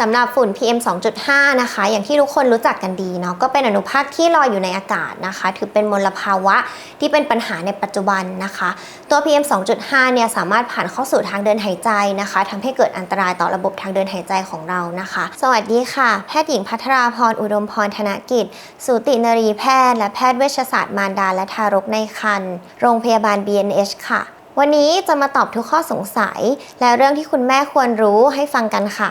สำหรับฝุ่น PM 2.5 นะคะ อย่างที่ทุกคนรู้จักกันดีเนาะก็เป็นอนุภาคที่ลอยอยู่ในอากาศนะคะ ถือเป็นมลภาวะที่เป็นปัญหาในปัจจุบันนะคะ ตัว PM 2.5 เนี่ยสามารถผ่านเข้าสู่ทางเดินหายใจนะคะทำให้เกิดอันตรายต่อระบบทางเดินหายใจของเรานะคะ สวัสดีค่ะ แพทย์หญิงพัทราพรอุดมพรธนกิจ สูตินรีแพทย์ และแพทย์เวชศาสตร์มารดาและทารกในครรภ์โรงพยาบาล BNH ค่ะวันนี้จะมาตอบทุกข้อสงสัย และเรื่องที่คุณแม่ควรรู้ให้ฟังกันค่ะ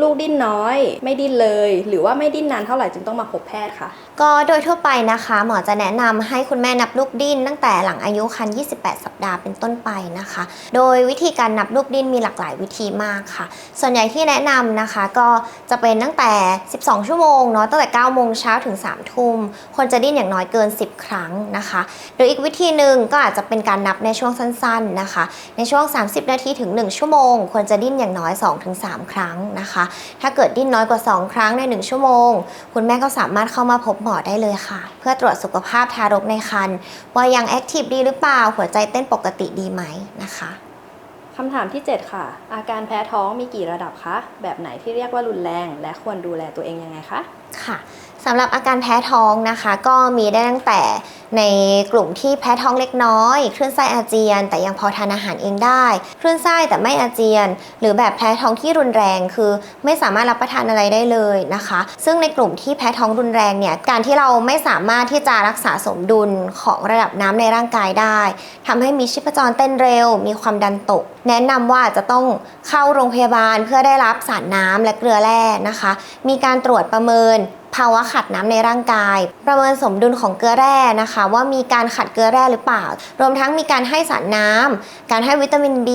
ลูกดิ้นน้อย ไม่ดิ้นเลย หรือว่าไม่ดิ้นนานเท่าไหร่จึงต้องมาพบแพทย์คะก็โดยทั่วไปนะคะ หมอจะแนะนำให้คุณแม่นับลูกดิ้นตั้งแต่หลังอายุครรภ์28 สัปดาห์เป็นต้นไปนะคะ โดยวิธีการนับลูกดิ้นมีหลากหลายวิธีมากค่ะ ส่วนใหญ่ที่แนะนำนะคะก็จะเป็นตั้งแต่ 12 ชั่วโมงเนาะตั้งแต่9โมงเช้าถึง3ทุ่มควรจะดิ้นอย่างน้อยเกิน 10 ครั้งนะคะหรืออีกวิธีหนึ่งก็อาจจะเป็นการนับในช่วงสั้นๆนะคะ ในช่วง 30 นาทีถึง 1 ชั่วโมง ควรจะดิ้นอย่างน้อย 2-3 ครั้งนะคะ ถ้าเกิดดิ้นน้อยกว่า 2 ครั้งใน 1 ชั่วโมง คุณแม่ก็สามารถเข้ามาพบหมอได้เลยค่ะ เพื่อตรวจสุขภาพทารกในครรภ์ว่ายังแอคทีฟดีหรือเปล่า หัวใจเต้นปกติดีไหมนะคะคำถามที่ 7 ค่ะ อาการแพ้ท้องมีกี่ระดับคะ แบบไหนที่เรียกว่ารุนแรง และควรดูแลตัวเองยังไงคะ ค่ะสำหรับอาการแพ้ท้องนะคะ ก็มีได้ตั้งแต่ ในกลุ่มที่แพ้ท้องเล็กน้อย คลื่นไส้อาเจียน แต่ยังพอทานอาหารเองได้ คลื่นไส้แต่ไม่อาเจียน หรือแบบแพ้ท้องที่รุนแรงคือ ไม่สามารถรับประทานอะไรได้เลยนะคะ ซึ่งในกลุ่มที่แพ้ท้องรุนแรงเนี่ยการที่เราไม่สามารถที่จะรักษาสมดุลของระดับน้ำในร่างกายได้ทำให้มีชีพจรเต้นเร็ว มีความดันตก แนะนำว่าจะต้องเข้าโรงพยาบาลเพื่อได้รับสารน้ำและเกลือแร่นะคะ มีการตรวจประเมิน ภาวะขัดน้ำในร่างกาย ประเมินสมดุลของเกลือแร่นะคะ ว่ามีการขัดเกลือแร่หรือเปล่า รวมทั้งมีการให้สารน้ำการให้วิตามิน B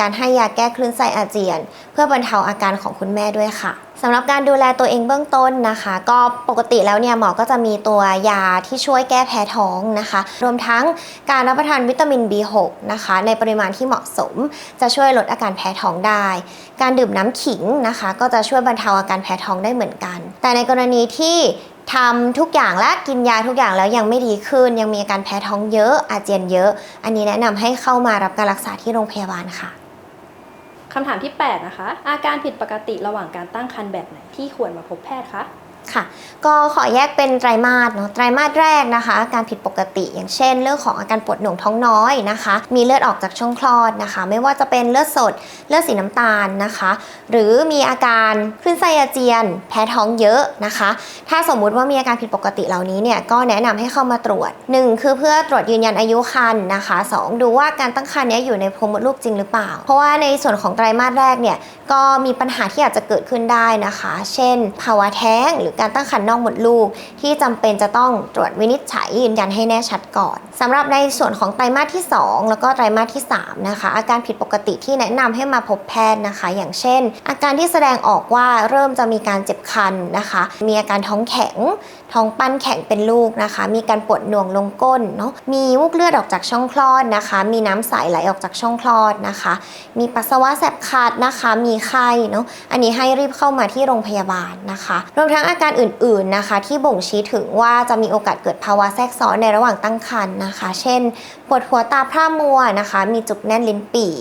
การให้ยาแก้คลื่นไส้อาเจียน เพื่อบรรเทาอาการของคุณแม่ด้วยค่ะสำหรับการดูแลตัวเองเบื้องต้นนะคะ ก็ปกติแล้วเนี่ยหมอก็จะมีตัวยาที่ช่วยแก้แพ้ท้องนะคะ รวมทั้งการรับประทานวิตามิน B6 นะคะ ในปริมาณที่เหมาะสม จะช่วยลดอาการแพ้ท้องได้ การดื่มน้ำขิงนะคะ ก็จะช่วยบรรเทาอาการแพ้ท้องได้เหมือนกัน แต่ในกรณีที่ทำทุกอย่างและกินยาทุกอย่างแล้วยังไม่ดีขึ้น ยังมีอาการแพ้ท้องเยอะอาเจียนเยอะ อันนี้แนะนำให้เข้ามารับการรักษาที่โรงพยาบาลค่ะคำถามที่ 8 นะคะ อาการผิดปกติระหว่างการตั้งครรภ์แบบไหนที่ควรมาพบแพทย์คะ ค่ะ ก็ขอแยกเป็นไตรมาสเนาะไตรมาสแรกนะคะ การผิดปกติ อย่างเช่น เรื่องของอาการปวดหน่วงท้องน้อยนะคะ มีเลือดออกจากช่องคลอดนะคะ ไม่ว่าจะเป็นเลือดสด เลือดสีน้ำตาลนะคะ หรือมีอาการคลื่นไส้อาเจียน แพ้ท้องเยอะนะคะ ถ้าสมมุติว่ามีอาการผิดปกติเหล่านี้เนี่ยก็แนะนำให้เข้ามาตรวจ 1 คือเพื่อตรวจยืนยันอายุครรภ์นะคะ 2 ดูว่าการตั้งครรภ์นี้อยู่ในโพรงมดลูกจริงหรือเปล่า เพราะว่าในส่วนของไตรมาสแรกเนี่ยก็มีปัญหาที่อาจจะเกิดขึ้นได้นะคะ เช่น ภาวะแท้งหรือการตั้งครรภ์นอกมดลูก ที่จำเป็นจะต้องตรวจวินิจฉัยยืนยันให้แน่ชัดก่อนสำหรับในส่วนของไตรมาสที่ 2 แล้วก็ไตรมาสที่3นะคะอาการผิดปกติที่แนะนำให้มาพบแพทย์นะคะ อย่างเช่น อาการที่แสดงออกว่าเริ่มจะมีการเจ็บคันนะคะ มีอาการท้องแข็ง ท้องปั้นแข็งเป็นลูกนะคะ มีการปวดหน่วงลงก้นเนาะมีมูกเลือดออกจากช่องคลอดนะคะ มีน้ำใสไหลออกจากช่องคลอดนะคะ มีปัสสาวะแสบคัดนะคะ มีไข้เนาะอันนี้ให้รีบเข้ามาที่โรงพยาบาลนะคะ รวมทั้งอาการการอื่นๆนะคะ ที่บ่งชี้ถึงว่าจะมีโอกาสเกิดภาวะแทรกซ้อนในระหว่างตั้งครรภ์นะคะ เช่น ปวดหัวตาพร่ามัวนะคะ มีจุกแน่นลิ้นปี่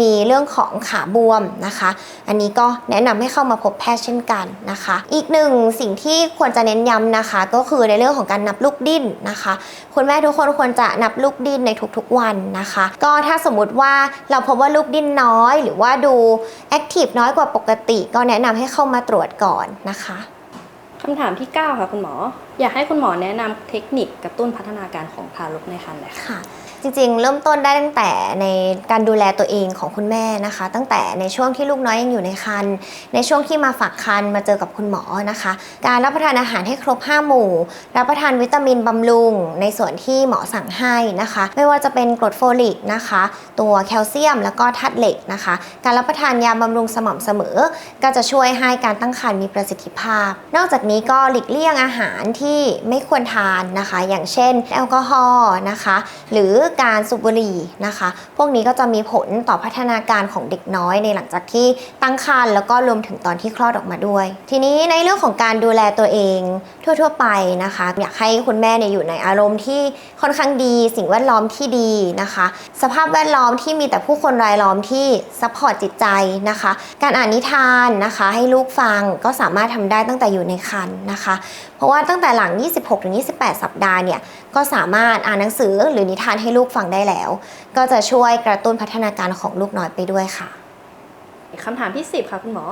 มีเรื่องของขาบวมนะคะ อันนี้ก็แนะนำให้เข้ามาพบแพทย์เช่นกันนะคะ อีกหนึ่งสิ่งที่ควรจะเน้นย้ำนะคะ ก็คือในเรื่องของการนับลูกดิ้นนะคะ คุณแม่ทุกคนควรจะนับลูกดิ้นในทุกๆวันนะคะ ก็ถ้าสมมุติว่าเราพบว่าลูกดิ้นน้อย หรือว่าดูแอคทีฟน้อยกว่าปกติ ก็แนะนำให้เข้ามาตรวจก่อนนะคะ คำถามที่ 9 ค่ะคุณหมอ อยากให้คุณหมอแนะนำเทคนิคกระตุ้นพัฒนาการของทารกในครรภ์หน่อยค่ะค่ะ จริงๆ เริ่มต้นได้ตั้งแต่ในการดูแลตัวเองของคุณแม่นะคะ ตั้งแต่ในช่วงที่ลูกน้อยยังอยู่ในครรภ์ในช่วงที่มาฝากครรภ์มาเจอกับคุณหมอนะคะ การรับประทานอาหารให้ครบ 5 หมู่ รับประทานวิตามินบำรุง ในส่วนที่หมอสั่งให้นะคะ ไม่ว่าจะเป็นกรดโฟลิกนะคะ ตัวแคลเซียมแล้วก็ธาตุเหล็กนะคะ การรับประทานยาบำรุงสม่ำเสมอ ก็จะช่วยให้การตั้งครรภ์มีประสิทธิภาพ นอกจากนี้ก็หลีกเลี่ยงอาหารที่ไม่ควรทานนะคะ อย่างเช่นแอลกอฮอล์นะคะ หรือการสูบบุหรี่นะคะ พวกนี้ก็จะมีผลต่อพัฒนาการของเด็กน้อยในหลังจากที่ตั้งครรภ์แล้วก็รวมถึงตอนที่คลอดออกมาด้วย ทีนี้ในเรื่องของการดูแลตัวเองทั่ว ๆ ไปนะคะ อยากให้คุณแม่เนี่ยอยู่ในอารมณ์ที่ค่อนข้างดี สิ่งแวดล้อมที่ดีนะคะ สภาพแวดล้อมที่มีแต่ผู้คนรายล้อมที่ซัพพอร์ตจิตใจนะคะ การอ่านนิทานนะคะ ให้ลูกฟังก็สามารถทำได้ตั้งแต่อยู่ในครรภ์นะคะ เพราะว่าตั้งแต่หลัง 26-28 สัปดาห์เนี่ยก็สามารถอ่านหนังสือหรือนิทานให้ลูกฟังได้แล้ว ก็จะช่วยกระตุ้นพัฒนาการของลูกน้อยไปด้วยค่ะคำถามที่ 10 ค่ะคุณหมอ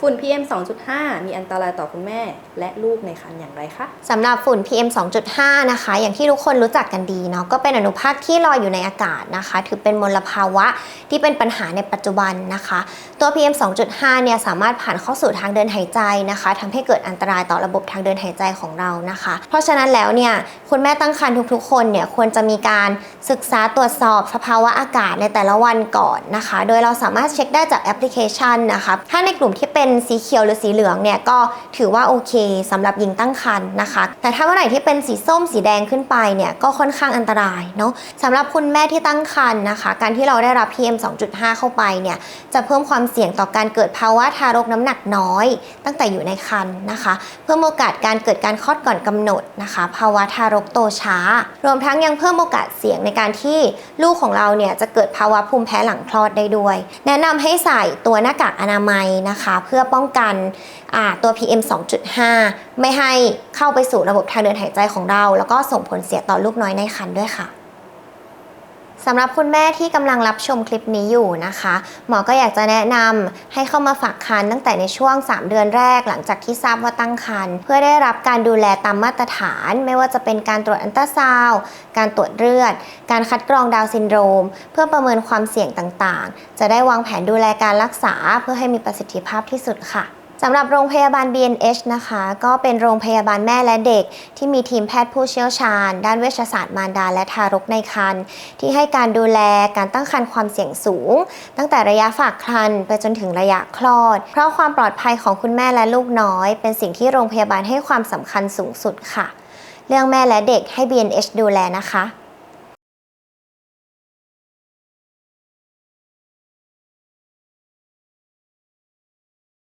ฝุ่น PM 2.5 มีอันตรายต่อคุณแม่ และลูกในครรภ์อย่างไรคะสำหรับฝุ่น PM 2.5 นะคะ อย่างที่ทุกคนรู้จักกันดีเนาะก็เป็นอนุภาคที่ลอยอยู่ในอากาศนะคะ ถือเป็นมลภาวะที่เป็นปัญหาในปัจจุบันนะคะ ตัว PM 2.5 เนี่ยสามารถผ่านเข้าสู่ทางเดินหายใจนะคะทำให้เกิดอันตรายต่อระบบทางเดินหายใจของเรานะคะ เพราะฉะนั้นแล้วเนี่ยคุณแม่ตั้งครรภ์ทุกๆ คนเนี่ยควรจะมีการศึกษาตรวจสอบสภาวะอากาศในแต่ละวันก่อนนะคะ โดยเราสามารถเช็คได้จากแอปพลิเคชันนะคะถ้าในกลุ่มที่เป็นสีเขียวหรือสีเหลืองเนี่ยก็ถือว่าโอเคสำหรับหญิงตั้งครรภ์นะคะ แต่ถ้าเมื่อไหร่ที่เป็นสีส้มสีแดงขึ้นไปเนี่ยก็ค่อนข้างอันตรายเนาะสำหรับคุณแม่ที่ตั้งครรภ์นะคะ การที่เราได้รับ PM 2.5 เข้าไปเนี่ยจะเพิ่มความเสี่ยงต่อการเกิดภาวะทารกน้ำหนักน้อย ตั้งแต่อยู่ในครรภ์นะคะ เพิ่มโอกาสการเกิดการคลอดก่อนกำหนดนะคะ ภาวะทารกโตช้า รวมทั้งยังเพิ่มโอกาสเสี่ยงในการที่ลูกของเราเนี่ยจะเกิดภาวะภูมิแพ้หลังคลอดได้ด้วย แนะนำให้ใส่ตัวหน้ากากอนามัยนะคะเพื่อพื่อป้องกันตัว PM 2.5 ไม่ให้เข้าไปสู่ระบบทางเดินหายใจของเรา แล้วก็ส่งผลเสียต่อลูกน้อยในครรภ์ด้วยค่ะ สำหรับคุณแม่ที่กำลังรับชมคลิปนี้อยู่นะคะ หมอก็อยากจะแนะนำให้เข้ามาฝากคันตั้งแต่ในช่วง 3 เดือนแรกหลังจากที่ทราบว่าตั้งครรภ์เพื่อได้รับการดูแลตามมาตรฐาน ไม่ว่าจะเป็นการตรวจอันตราซาวด์การตรวจเลือด การคัดกรองดาวซินโดรม เพื่อประเมินความเสี่ยงต่างๆ จะได้วางแผนดูแลการรักษาเพื่อให้มีประสิทธิภาพที่สุดค่ะ สำหรับโรงพยาบาล BNH นะคะ ก็เป็นโรงพยาบาลแม่และเด็ก ที่มีทีมแพทย์ผู้เชี่ยวชาญ ด้านเวชศาสตร์มารดาและทารกในครรภ์ที่ให้การดูแลการตั้งครรภ์ความเสี่ยงสูง ตั้งแต่ระยะฝากครรภ์ไปจนถึงระยะคลอด เพราะความปลอดภัยของคุณแม่และลูกน้อย เป็นสิ่งที่โรงพยาบาลให้ความสำคัญสูงสุดค่ะ เรื่องแม่และเด็กให้ BNH ดูแลนะคะ